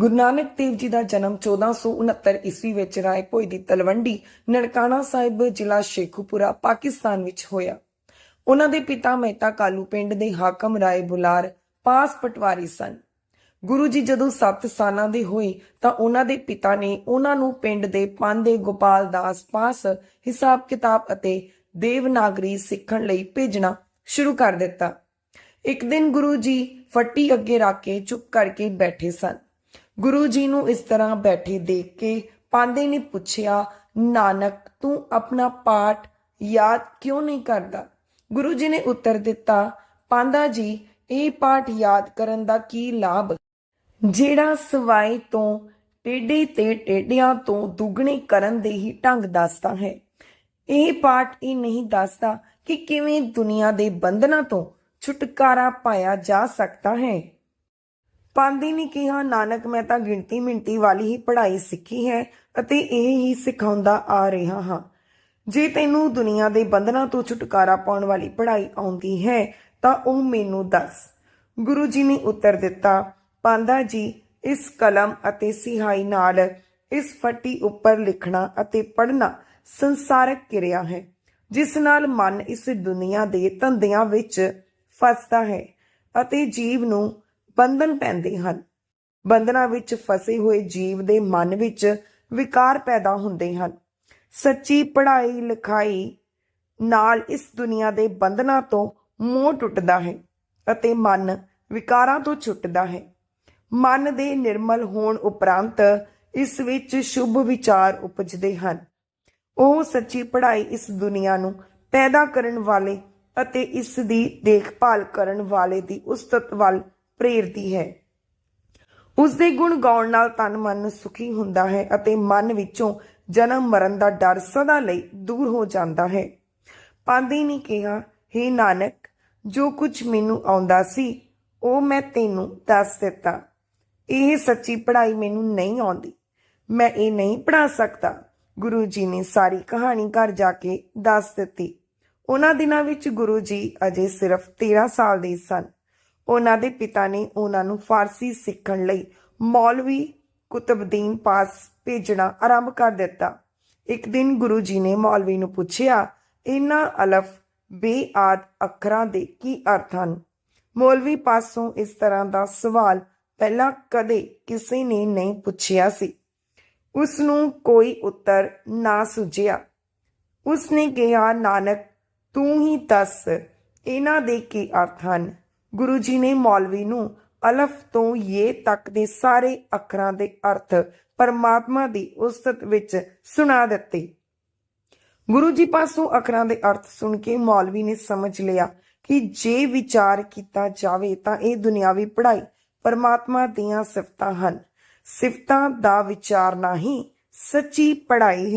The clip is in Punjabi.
ਗੁਰੂ ਨਾਨਕ ਦੇਵ ਜੀ ਦਾ ਜਨਮ 1469 ਈਸਵੀ ਵਿੱਚ ਰਾਏ ਭੋਇ ਦੀ ਤਲਵੰਡੀ, ਨਨਕਾਣਾ ਸਾਹਿਬ ਜ਼ਿਲ੍ਹਾ ਸ਼ੇਖੂਪੁਰਾ, ਪਾਕਿਸਤਾਨ ਵਿੱਚ ਹੋਇਆ। ਉਹਨਾਂ ਦੇ ਪਿਤਾ ਮਹਿਤਾ ਕਾਲੂ ਪਿੰਡ ਦੇ ਹਾਕਮ ਰਾਏ ਬੁਲਾਰ ਪਾਸ ਪਟਵਾਰੀ ਸਨ। ਗੁਰੂ ਜੀ ਜਦੋਂ 7 ਸਾਲਾਂ ਦੇ ਹੋਏ ਤਾਂ ਉਹਨਾਂ ਦੇ ਪਿਤਾ ਨੇ ਉਹਨਾਂ ਨੂੰ ਪਿੰਡ ਦੇ ਪਾਂਦੇ ਗੋਪਾਲ ਦਾਸ ਪਾਸ ਹਿਸਾਬ ਕਿਤਾਬ ਅਤੇ ਦੇਵਨਾਗਰੀ ਸਿੱਖਣ ਲਈ ਭੇਜਣਾ ਸ਼ੁਰੂ ਕਰ ਦਿੱਤਾ। ਇੱਕ ਦਿਨ ਗੁਰੂ ਜੀ ਫੱਟੀ ਅੱਗੇ ਰੱਖ ਕੇ ਚੁੱਪ ਕਰਕੇ ਬੈਠੇ ਸਨ। ਗੁਰੂ ਜੀ ਨੂੰ ਇਸ ਤਰ੍ਹਾਂ ਬੈਠੇ ਦੇਖ ਕੇ ਪਾਂਦੇ ਨੇ ਪੁੱਛਿਆ, ਨਾਨਕ, ਤੂੰ ਆਪਣਾ ਪਾਠ ਯਾਦ ਕਿਉਂ ਨਹੀਂ ਕਰਦਾ? ਗੁਰੂ ਜੀ ਨੇ ਉੱਤਰ ਦਿੱਤਾ, ਪਾਂਦਾ ਜੀ, ਇਹ ਪਾਠ ਯਾਦ ਕਰਨ ਦਾ ਕੀ ਲਾਭ? ਜਿਹੜਾ ਸਵਾਈ ਤੋਂ ਟੇਢੇ ਤੇ ਟੇਢਿਆਂ ਤੋਂ ਦੁੱਗਣੇ ਕਰਨ ਦੇ ਹੀ ਢੰਗ ਦੱਸਦਾ ਹੈ। ਇਹ ਪਾਠ ਇਹ ਨਹੀਂ ਦੱਸਦਾ ਕਿ ਕਿਵੇਂ ਦੁਨੀਆ ਦੇ ਬੰਧਨਾਂ ਤੋਂ ਛੁਟਕਾਰਾ ਪਾਇਆ ਜਾ ਸਕਦਾ ਹੈ। ਪਾਂਦੀ ਨੇ ਕਿਹਾ ਨਾਨਕ ਮੈਂ ਤਾਂ ਗਿਣਤੀ ਮਿੰਟੀ ਵਾਲੀ ਹੀ ਪੜ੍ਹਾਈ ਸਿੱਖੀ ਹੈ ਅਤੇ ਇਹ ਹੀ ਸਿਖਾਉਂਦਾ ਆ ਰਿਹਾ ਹਾਂ। ਜੇ ਤੈਨੂੰ ਦੁਨੀਆ ਦੇ ਬੰਧਨਾਂ ਤੋਂ ਛੁਟਕਾਰਾ ਪਾਉਣ ਵਾਲੀ ਪੜ੍ਹਾਈ ਆਉਂਦੀ ਹੈ, ਤਾਂ ਉਹ ਮੈਨੂੰ ਦੱਸ। ਗੁਰੂ ਜੀ ਨੇ ਉੱਤਰ ਦਿੱਤਾ, ਪਾਂਦਾ ਜੀ, ਇਸ ਕਲਮ ਅਤੇ ਸਿਹਾਈ ਨਾਲ ਇਸ ਫੱਟੀ ਉੱਪਰ ਲਿਖਣਾ ਅਤੇ ਪੜ੍ਹਨਾ ਸੰਸਾਰਕ ਕਿਰਿਆ ਹੈ, ਜਿਸ ਨਾਲ ਮਨ ਇਸ ਦੁਨੀਆ ਦੇ ਧੰਦਿਆਂ ਵਿੱਚ ਫਸਦਾ ਹੈ ਅਤੇ ਜੀਵ ਨੂੰ ਬੰਧਨ ਪੈਂਦੇ ਹਨ। ਬੰਧਨਾਂ ਵਿੱਚ ਫਸੇ ਹੋਏ ਜੀਵ ਦੇ ਮਨ ਵਿੱਚ ਵਿਕਾਰ ਪੈਦਾ ਹੁੰਦੇ ਹਨ। ਸੱਚੀ ਪੜ੍ਹਾਈ ਲਿਖਾਈ ਨਾਲ ਇਸ ਦੁਨੀਆ ਦੇ ਬੰਧਨਾਂ ਤੋਂ ਮੋਹ ਟੁੱਟਦਾ ਹੈ ਅਤੇ ਮਨ ਵਿਕਾਰਾਂ ਤੋਂ ਛੁੱਟਦਾ ਹੈ। ਮਨ ਦੇ ਨਿਰਮਲ ਹੋਣ ਉਪਰੰਤ ਇਸ ਵਿੱਚ ਸ਼ੁਭ ਵਿਚਾਰ ਉਪਜਦੇ ਹਨ। ਉਹ ਸੱਚੀ ਪੜ੍ਹਾਈ ਇਸ ਦੁਨੀਆ ਨੂੰ ਪੈਦਾ ਕਰਨ ਵਾਲੇ ਅਤੇ ਇਸ ਦੀ ਦੇਖਭਾਲ ਕਰਨ ਵਾਲੇ ਦੀ ਉਸਤਤ ਵੱਲ ਪ੍ਰੇਰਦੀ ਹੈ। ਉਸ ਦੇ ਗੁਣ ਗਾਉਣ ਨਾਲ ਤਨ ਮਨ ਸੁਖੀ ਹੁੰਦਾ ਹੈ ਅਤੇ ਮਨ ਵਿੱਚੋਂ ਜਨਮ ਮਰਨ ਦਾ ਡਰ ਸਦਾ ਲਈ ਦੂਰ ਹੋ ਜਾਂਦਾ ਹੈ। ਪਾਂਦੀ ਨੇ ਕਿਹਾ हे ਨਾਨਕ, ਜੋ ਕੁਝ ਮੈਨੂੰ ਆਉਂਦਾ ਸੀ, ਉਹ ਮੈਂ ਤੈਨੂੰ ਦੱਸ ਦਿੱਤਾ। ਇਹ ਸੱਚੀ ਪੜ੍ਹਾਈ ਮੈਨੂੰ ਨਹੀਂ ਆਉਂਦੀ। ਮੈਂ ਇਹ ਨਹੀਂ ਪੜ੍ਹਾ ਸਕਦਾ। ਗੁਰੂ ਜੀ ਨੇ ਸਾਰੀ ਕਹਾਣੀ ਘਰ ਜਾ ਕੇ ਦੱਸ ਦਿੱਤੀ। ਉਹਨਾਂ ਦਿਨਾਂ ਵਿੱਚ ਗੁਰੂ ਜੀ ਅਜੇ ਸਿਰਫ 13 ਸਾਲ ਦੇ ਸਨ। ਉਹਨਾਂ ਦੇ ਪਿਤਾ ਨੇ ਉਹਨਾਂ ਨੂੰ ਫਾਰਸੀ ਸਿੱਖਣ ਲਈ ਮੌਲਵੀ ਕੁਤਬਦੀਨ ਪਾਸ ਭੇਜਣਾ ਆਰੰਭ ਕਰ ਦਿੱਤਾ। ਇੱਕ ਦਿਨ ਗੁਰੂ ਜੀ ਨੇ ਮੌਲਵੀ ਨੂੰ ਪੁੱਛਿਆ, ਇਹਨਾਂ ਅਲਫ ਬੇਆਦ ਅੱਖਰਾਂ ਦੇ ਕੀ ਅਰਥ ਹਨ? ਮੌਲਵੀ ਪਾਸੋਂ ਇਸ ਤਰ੍ਹਾਂ ਦਾ ਸਵਾਲ ਪਹਿਲਾਂ ਕਦੇ ਕਿਸੇ ਨੇ ਨਹੀਂ ਪੁੱਛਿਆ ਸੀ। ਉਸ ਨੂੰ ਕੋਈ ਉੱਤਰ ਨਾ ਸੁਝਿਆ। ਉਸ ਨੇ ਕਿਹਾ, ਨਾਨਕ, ਤੂੰ ਹੀ ਦੱਸ, ਇਹਨਾਂ ਦੇ ਕੀ ਅਰਥ ਹਨ? ਗੁਰੂ ਜੀ ਨੇ ਮੌਲਵੀ ਨੂੰ ਅਲਫ ਤੋਂ ਯੇ ਤੱਕ ਦੇ ਸਾਰੇ ਅੱਖਰਾਂ ਦੇ ਅਰਥ ਪਰਮਾਤਮਾ ਦੀ ਉਸਤਤ ਵਿੱਚ ਸੁਣਾ ਦਿੱਤੇ। ਗੁਰੂ ਜੀ ਪਾਸੋਂ ਅੱਖਰਾਂ ਦੇ ਅਰਥ ਸੁਣ ਕੇ ਮੌਲਵੀ ਨੇ ਸਮਝ ਲਿਆ ਕਿ ਜੇ ਵਿਚਾਰ ਕੀਤਾ ਜਾਵੇ ਤਾਂ ਇਹ ਦੁਨਿਆਵੀ ਪੜ੍ਹਾਈ ਪਰਮਾਤਮਾ ਦੀਆਂ ਸਿਫਤਾਂ ਹਨ। ਸਿਫਤਾਂ ਦਾ ਵਿਚਾਰਨਾ ਹੀ ਸੱਚੀ ਪੜ੍ਹਾਈ ਹੈ।